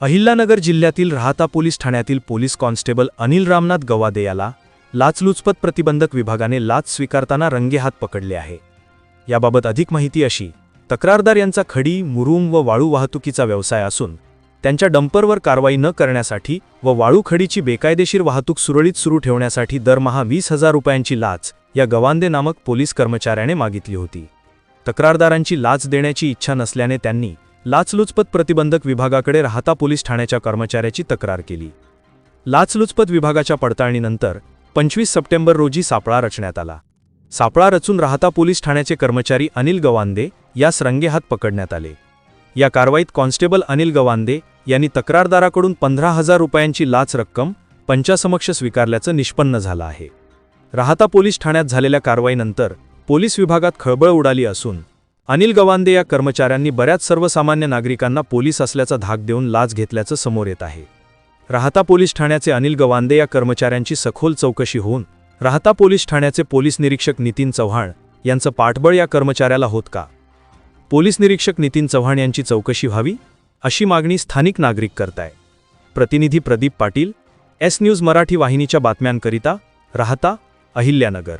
अहिल्यानगर जिल्ह्यातील राहता पोलीस ठाण्यातील police constable Anil Ramnath Gawade याला लाचलुचपत प्रतिबंधक विभागाने लाच स्वीकारताना रंगेहात पकडले आहे. याबाबत अधिक माहिती अशी तक्रारदार यांचा खडी मुरुम व वाळू वाहतुकीचा व्यवसाय असून त्यांच्या डंपरवर कारवाई न करण्यासाठी व वाळू खडीची बेकायदेशीर वाहतूक सुरळीत सुरू ठेवण्यासाठी दरमहा वीस हजार रुपयांची लाच या गवांदे नामक पोलीस कर्मचाऱ्याने मागितली होती. तक्रारदारांची लाच देण्याची इच्छा नसल्याने त्यांनी लाचलुचपत प्रतिबंधक विभागाकडे राहता पोलीस ठाण्याच्या कर्मचाऱ्याची तक्रार केली. लाचलुचपत विभागाच्या पडताळणीनंतर पंचवीस सप्टेंबर रोजी सापळा रचण्यात आला. सापळा रचून राहता पोलीस ठाण्याचे कर्मचारी अनिल गवांदे यास रंगेहात पकडण्यात आले. या कारवाईत कॉन्स्टेबल अनिल गवांदे यांनी तक्रारदाराकडून पंधरा हजार रुपयांची लाच रक्कम पंचासमक्ष स्वीकारल्याचं निष्पन्न झालं आहे. राहता पोलीस ठाण्यात झालेल्या कारवाईनंतर पोलीस विभागात खळबळ उडाली असून अनिल गवांदे या कर्मचाऱ्यांनी बऱ्याच सर्वसामान्य नागरिकांना पोलीस असल्याचा धाक देऊन लाच घेतल्याचं समोर येत आहे. राहता पोलीस ठाण्याचे अनिल गवांदे या कर्मचाऱ्यांची सखोल चौकशी होऊन राहता पोलीस ठाण्याचे पोलीस निरीक्षक नितीन चव्हाण यांचं पाठबळ या कर्मचाऱ्याला होत का? पोलीस निरीक्षक नितीन चव्हाण यांची चौकशी व्हावी? अशी मागणी स्थानिक नागरिक करताय. प्रतिनिधी प्रदीप पाटील एस न्यूज मराठी वाहिनीच्या बातम्यांकरिता राहता अहिल्यानगर.